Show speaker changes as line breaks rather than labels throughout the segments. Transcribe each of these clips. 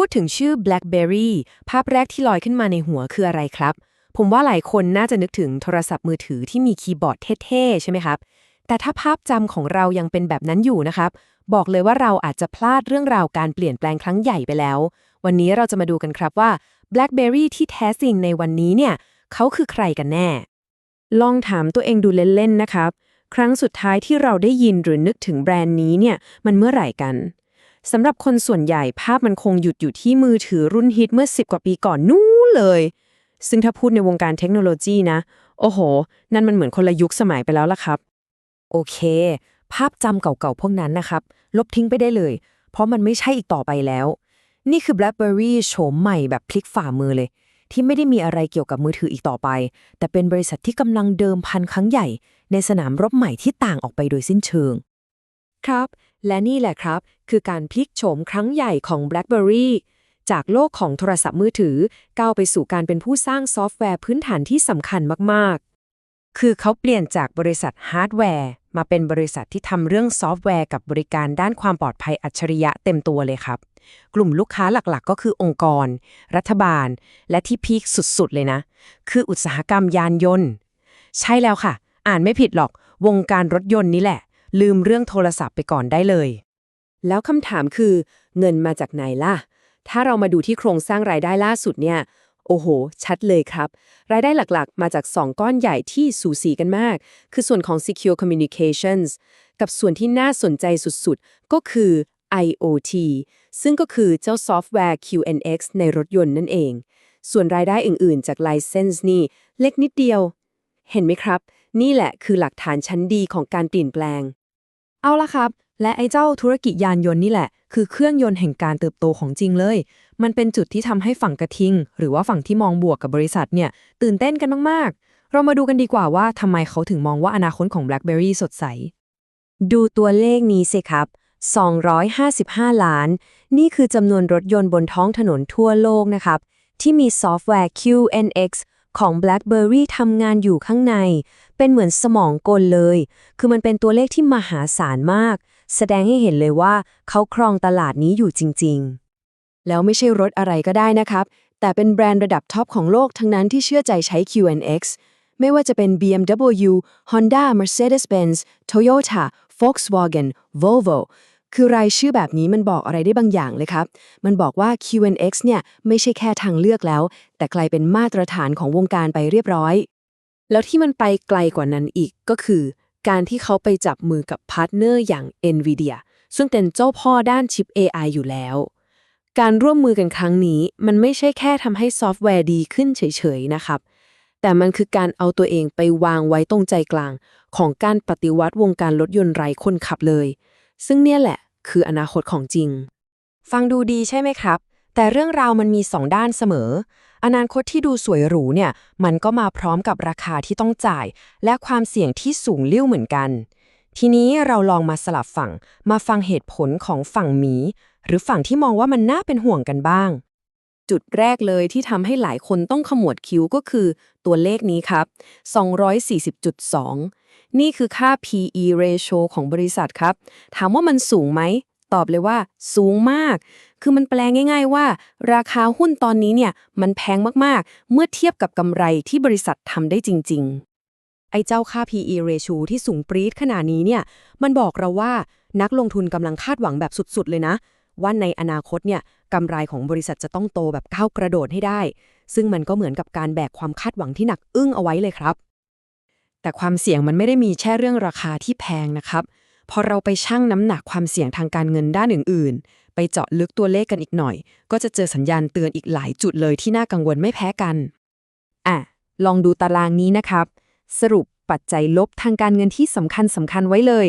พูดถึงชื่อ BlackBerry ภาพแรกที่ลอยขึ้นมาในหัวคืออะไรครับ ผมว่าหลายคนน่าจะนึกถึงโทรศัพท์มือถือที่มีคีย์บอร์ดเท่ๆ ใช่ไหมครับ แต่ถ้าภาพจำของเรายังเป็นแบบนั้นอยู่นะครับ บอกเลยว่าเราอาจจะพลาดเรื่องราวการเปลี่ยนแปลงครั้งใหญ่ไปแล้ว วันนี้เราจะมาดูกันครับว่า BlackBerry ที่แท้จริงในวันนี้เนี่ยเขาคือใครกันแน่ ลองถามตัวเองดูเล่นๆนะครับ ครั้งสุดท้ายที่เราได้ยินหรือนึกถึงแบรนด์นี้เนี่ยมันเมื่อไหร่กัน สำหรับคนส่วนใหญ่ภาพมันคงหยุดอยู่ที่มือถือรุ่นฮิตเมื่อ 10 กว่าปีก่อนนู้นเลย ซึ่งถ้าพูดในวงการเทคโนโลยีนะ โอ้โห นั่นมันเหมือนคนละยุคสมัยไปแล้วล่ะครับ โอเค ภาพจำเก่าๆพวกนั้นนะครับ ลบทิ้งไปได้เลย เพราะมันไม่ใช่อีกต่อไปแล้ว นี่คือ BlackBerry โฉมใหม่แบบพลิกฝ่ามือเลย ที่ไม่ได้มีอะไรเกี่ยวกับมือถืออีกต่อไป แต่เป็นบริษัทที่กำลังเดิมพันครั้งใหญ่ ในสนามรบใหม่ที่ต่างออกไปโดยสิ้นเชิง ครับ และนี่แหละครับ คือการพลิกโฉมครั้งใหญ่ของ BlackBerry จากโลกของโทรศัพท์มือถือ ก้าวไปสู่การเป็นผู้สร้างซอฟต์แวร์พื้นฐานที่สำคัญมากๆ คือเขาเปลี่ยนจากบริษัทฮาร์ดแวร์ มาเป็นบริษัทที่ทำเรื่องซอฟต์แวร์กับบริการด้านความปลอดภัยอัจฉริยะเต็มตัวเลยครับ กลุ่มลูกค้าหลักๆ ก็คือองค์กร รัฐบาล และที่พีคสุดๆ เลยนะ คืออุตสาหกรรมยานยนต์ ใช่แล้วค่ะ อ่านไม่ผิดหรอก วงการรถยนต์นี่แหละ ลืมเรื่องโทรศัพท์ไปก่อนได้เลย แล้วคำถามคือ เงินมาจากไหนล่ะ ถ้าเรามาดูที่โครงสร้างรายได้ล่าสุดเนี่ย โอ้โห ชัดเลยครับ รายได้หลักๆ มาจาก 2 ก้อนใหญ่ที่สูสีกันมาก คือส่วนของ Secure Communications กับส่วนที่น่าสนใจสุดๆ ก็คือ IoT ซึ่งก็คือเจ้าซอฟต์แวร์ QNX ในรถยนต์นั่นเอง ส่วนรายได้อื่นๆ จาก License นี่เล็กนิดเดียว เห็นไหมครับ นี่แหละคือหลักฐานชั้นดีของการเปลี่ยนแปลง เอาละครับ และไอ้เจ้าธุรกิจยานยนต์นี่แหละ คือเครื่องยนต์แห่งการเติบโตของจริงเลย มันเป็นจุดที่ทำให้ฝั่งกระทิง หรือว่าฝั่งที่มองบวกกับบริษัทเนี่ย ตื่นเต้นกันมากๆ เรามาดูกันดีกว่าว่าทำไมเขาถึงมองว่าอนาคตของ BlackBerry สดใส ดูตัวเลขนี้สิครับ 255 ล้าน นี่คือจำนวนรถยนต์บนท้องถนนทั่วโลกนะครับ ที่มีซอฟต์แวร์ QNX ของ BlackBerry ทำงานอยู่ข้างใน เป็นเหมือนสมองกลเลย คือมันเป็นตัวเลขที่มหาศาลมาก แสดงให้เห็นเลยว่าเขาครองตลาดนี้อยู่จริง ๆ แล้วไม่ใช่รถอะไรก็ได้นะครับ แต่เป็นแบรนด์ระดับท็อปของโลกทั้งนั้นที่เชื่อใจใช้ QNX ไม่ว่าจะเป็น BMW Honda Mercedes-Benz Toyota Volkswagen Volvo คือรายชื่อแบบนี้มันบอกอะไรได้บางอย่างเลยครับ มันบอกว่า QNX เนี่ยไม่ใช่แค่ทางเลือกแล้ว แต่กลายเป็นมาตรฐานของวงการไปเรียบร้อย แล้วที่มันไปไกลกว่านั้นอีกก็คือ การที่เขาไปจับมือกับพาร์ทเนอร์อย่าง NVIDIA ซึ่งเป็นเจ้าพ่อด้านชิป AI อยู่แล้ว การร่วมมือกันครั้งนี้ มันไม่ใช่แค่ทำให้ซอฟต์แวร์ดีขึ้นเฉยๆนะครับ แต่มันคือการเอาตัวเองไปวางไว้ตรงใจกลาง ของการปฏิวัติวงการรถยนต์ไร้คนขับเลย ซึ่งเนี่ยแหละ คืออนาคตของจริง ฟังดูดีใช่ไหมครับ แต่เรื่องราวมันมีสองด้านเสมอ อนาคตที่ดูสวยหรูเนี่ย มันก็มาพร้อมกับราคาที่ต้องจ่าย และความเสี่ยงที่สูงลิ่วเหมือนกัน ทีนี้เราลองมาสลับฝั่ง มาฟังเหตุผลของฝั่งหมี หรือฝั่งที่มองว่ามันน่าเป็นห่วงกันบ้าง จุดแรกเลยที่ทำให้หลายคนต้องขมวดคิ้วก็คือตัวเลขนี้ครับ 240.2 นี่คือค่า PE ratio ของบริษัทครับ ถามว่ามันสูงไหม ตอบเลยว่า สูงมาก คือมันแปลง่าย ๆว่า ราคาหุ้นตอนนี้เนี่ย มันแพงมากๆ เมื่อเทียบกับกำไรที่บริษัททำได้จริง ๆ ไอ้เจ้าค่า PE ratio ที่สูงปรี๊ดขนาดนี้เนี่ย มันบอกเราว่านักลงทุนกำลังคาดหวังแบบสุดๆเลยนะ ว่าในอนาคตเนี่ยกำไรของบริษัทจะต้องโตแบบก้าวกระโดดให้ได้ ซึ่งมันก็เหมือนกับการแบกความคาดหวังที่หนักอึ้งเอาไว้เลยครับ แต่ความเสี่ยงมันไม่ได้มีแค่เรื่องราคาที่แพงนะครับ พอเราไปชั่งน้ำหนักความเสี่ยงทางการเงินด้านอื่น ๆ ไปเจาะลึกตัวเลขกันอีกหน่อย ก็จะเจอสัญญาณเตือนอีกหลายจุดเลยที่น่ากังวลไม่แพ้กัน อะ ลองดูตารางนี้นะครับ สรุปปัจจัยลบทางการเงินที่สำคัญสำคัญไว้เลย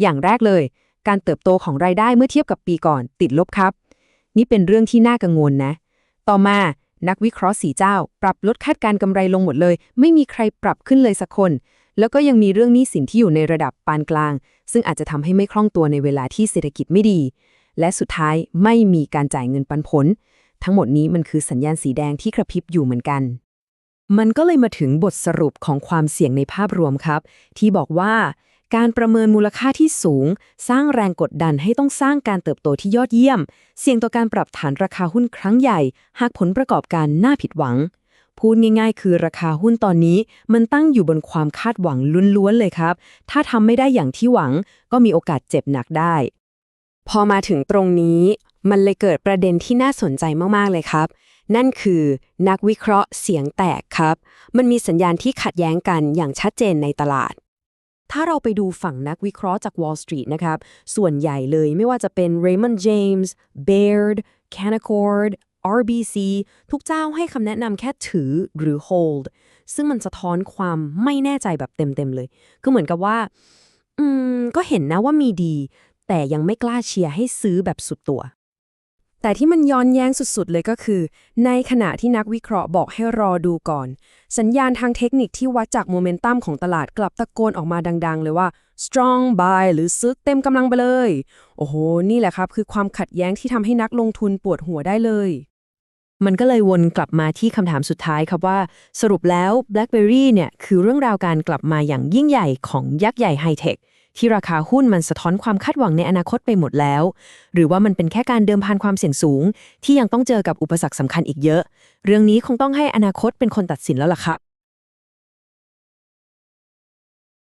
อย่างแรกเลย การเติบโตของรายได้เมื่อเทียบกับปีก่อนติดลบครับ นี่เป็นเรื่องที่น่ากังวลนะ ต่อมานักวิเคราะห์สีเจ้า ปรับลดคาดการกำไรลงหมดเลย ไม่มีใครปรับขึ้นเลยสักคน แล้วก็ยังมีเรื่องหนี้สินที่อยู่ในระดับปานกลาง ซึ่งอาจจะทำให้ไม่คล่องตัวในเวลาที่เศรษฐกิจไม่ดี และสุดท้ายไม่มีการจ่ายเงินปันผล ทั้งหมดนี้มันคือสัญญาณสีแดงที่กระพริบอยู่เหมือนกัน มันก็เลยมาถึงบทสรุปของความเสี่ยงในภาพรวมครับ ที่บอกว่า การประเมินมูลค่าที่สูง สร้างแรงกดดันให้ต้องสร้างการเติบโตที่ยอดเยี่ยม เสี่ยงต่อการปรับฐานราคาหุ้นครั้งใหญ่ หากผลประกอบการน่าผิดหวัง พูดง่ายๆ คือราคาหุ้นตอนนี้ มันตั้งอยู่บนความคาดหวังล้วนๆเลยครับ ถ้าทำไม่ได้อย่างที่หวัง ก็มีโอกาสเจ็บหนักได้ พอมาถึงตรงนี้ มันเลยเกิดประเด็นที่น่าสนใจมากๆเลยครับนั่นคือนักวิเคราะห์เสียงแตกครับ มันมีสัญญาณที่ขัดแย้งกันอย่างชัดเจนในตลาด ถ้าเราไปดูฝั่งนักวิเคราะห์จาก Wall Street นะครับ ส่วนใหญ่เลยไม่ว่าจะเป็น Raymond James Baird Canaccord RBC ทุกเจ้าให้คำแนะนำแค่ถือหรือ hold ซึ่งมันสะท้อนความไม่แน่ใจแบบเต็ม ๆ เลย ก็เหมือนกับว่า อืม ก็เห็นนะว่ามีดี แต่ยังไม่กล้าเชียร์ให้ซื้อแบบสุดตัว แต่ที่มันย้อนแย้งสุดๆ เลยก็คือ ในขณะที่นักวิเคราะห์บอกให้รอดูก่อน สัญญาณทางเทคนิคที่วัดจากโมเมนตัมของตลาดกลับตะโกนออกมาดังๆ เลยว่า strong buy หรือซื้อเต็มกำลังไปเลย โอ้โห นี่แหละครับ คือความขัดแย้งที่ทำให้นักลงทุนปวดหัวได้เลย มันก็เลยวนกลับมาที่คำถามสุดท้ายครับว่า สรุปแล้ว BlackBerry เนี่ยคือเรื่องราวการกลับมาอย่างยิ่งใหญ่ของยักษ์ใหญ่ไฮเทค ที่ราคาหุ้นมันสะท้อนความคาดหวังในอนาคตไปหมดแล้ว หรือว่ามันเป็นแค่การเดิมพันความเสี่ยงสูง ที่ยังต้องเจอกับอุปสรรคสำคัญอีกเยอะ เรื่องนี้คงต้องให้อนาคตเป็นคนตัดสินแล้วล่ะครับ